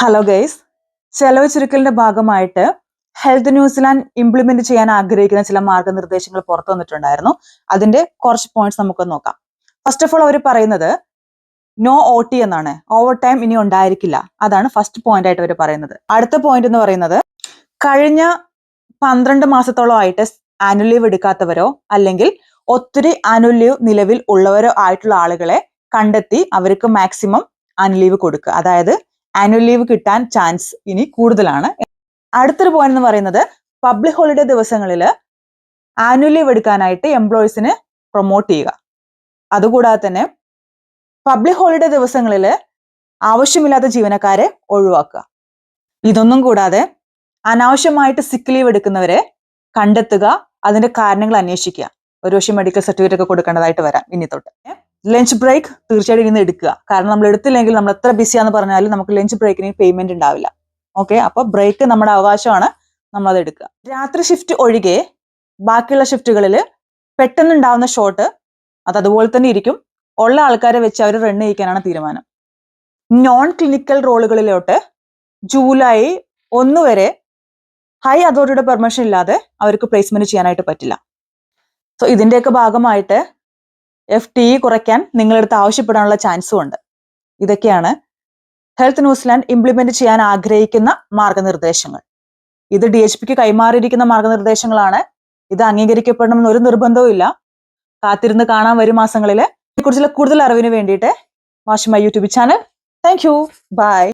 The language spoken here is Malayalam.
ഹലോ ഗൈസ് ചെലവ് ചുരുക്കലിന്റെ ഭാഗമായിട്ട് ഹെൽത്ത് ന്യൂസിലാൻഡ് ഇംപ്ലിമെന്റ് ചെയ്യാൻ ആഗ്രഹിക്കുന്ന ചില മാർഗനിർദ്ദേശങ്ങൾ പുറത്തു വന്നിട്ടുണ്ടായിരുന്നു. അതിന്റെ കുറച്ച് പോയിന്റ്സ് നമുക്ക് നോക്കാം. ഫസ്റ്റ് ഓഫ് ഓൾ അവർ പറയുന്നത് നോ ഒ ടി എന്നാണ്. ഓവർ ടൈം ഇനി ഉണ്ടായിരിക്കില്ല. അതാണ് ഫസ്റ്റ് പോയിന്റ് ആയിട്ട് അവർ പറയുന്നത്. അടുത്ത പോയിന്റ് എന്ന് പറയുന്നത് കഴിഞ്ഞ പന്ത്രണ്ട് മാസത്തോളമായിട്ട് ആനുവൽ ലീവ് എടുക്കാത്തവരോ അല്ലെങ്കിൽ ഒത്തിരി ആനുവൽ ലീവ് നിലവിൽ ഉള്ളവരോ ആയിട്ടുള്ള ആളുകളെ കണ്ടെത്തി അവർക്ക് മാക്സിമം ആനുവൽ ലീവ് കൊടുക്കുക. അതായത് ആനുവൽ ലീവ് കിട്ടാൻ ചാൻസ് ഇനി കൂടുതലാണ്. അടുത്തൊരു പോയിന്റ് എന്ന് പറയുന്നത് പബ്ലിക് ഹോളിഡേ ദിവസങ്ങളിൽ ആനുവൽ ലീവ് എടുക്കാനായിട്ട് എംപ്ലോയീസിന് പ്രൊമോട്ട് ചെയ്യുക. അതുകൂടാതെ തന്നെ പബ്ലിക് ഹോളിഡേ ദിവസങ്ങളിൽ ആവശ്യമില്ലാത്ത ജീവനക്കാരെ ഒഴിവാക്കുക. ഇതൊന്നും കൂടാതെ അനാവശ്യമായിട്ട് സിക്ക് ലീവ് എടുക്കുന്നവരെ കണ്ടെത്തുക അതിന്റെ കാരണങ്ങൾ അന്വേഷിക്കുക. ഒരുപക്ഷെ മെഡിക്കൽ സർട്ടിഫിക്കറ്റ് ഒക്കെ കൊടുക്കേണ്ടതായിട്ട് വരാം ഇനി തൊട്ട്. ലഞ്ച് ബ്രേക്ക് തീർച്ചയായിട്ടും ഇന്ന് എടുക്കുക. കാരണം നമ്മൾ എടുത്തില്ലെങ്കിൽ നമ്മൾ എത്ര ബിസിയാന്ന് പറഞ്ഞാലും നമുക്ക് ലഞ്ച് ബ്രേക്കിന് പേയ്മെന്റ് ഉണ്ടാവില്ല. ഓക്കെ അപ്പൊ ബ്രേക്ക് നമ്മുടെ അവകാശമാണ്. നമ്മൾ അത് എടുക്കുക. രാത്രി ഷിഫ്റ്റ് ഒഴികെ ബാക്കിയുള്ള ഷിഫ്റ്റുകളിൽ പെട്ടെന്ന് പെട്ടെന്നുണ്ടാവുന്ന ഷോട്ട് അത് അതുപോലെ തന്നെ ഇരിക്കും. ഉള്ള ആൾക്കാരെ വെച്ച് അവർ റൺ ചെയ്യിക്കാനാണ് തീരുമാനം. നോൺ ക്ലിനിക്കൽ റോളുകളിലോട്ട് ജൂലൈ ഒന്ന് വരെ ഹൈ അതോറിറ്റിയുടെ പെർമിഷൻ ഇല്ലാതെ അവർക്ക് പ്ലേസ്മെന്റ് ചെയ്യാനായിട്ട് പറ്റില്ല. സോ ഇതിന്റെയൊക്കെ ഭാഗമായിട്ട് എഫ് ടി ഇ കുറയ്ക്കാൻ നിങ്ങളെടുത്ത് ആവശ്യപ്പെടാനുള്ള ചാൻസും ഉണ്ട്. ഇതൊക്കെയാണ് ഹെൽത്ത് ന്യൂസിലാൻഡ് ഇംപ്ലിമെന്റ് ചെയ്യാൻ ആഗ്രഹിക്കുന്ന മാർഗനിർദ്ദേശങ്ങൾ. ഇത് ഡി എച്ച് പിക്ക് കൈമാറിയിരിക്കുന്ന മാർഗനിർദ്ദേശങ്ങളാണ്. ഇത് അംഗീകരിക്കപ്പെടണമെന്ന് ഒരു നിർബന്ധവും ഇല്ല. കാത്തിരുന്ന് കാണാൻ വരും മാസങ്ങളിൽ ഇതിനെക്കുറിച്ചുള്ള കൂടുതൽ അറിവിന് വേണ്ടിയിട്ട് watch my YouTube channel. Thank you bye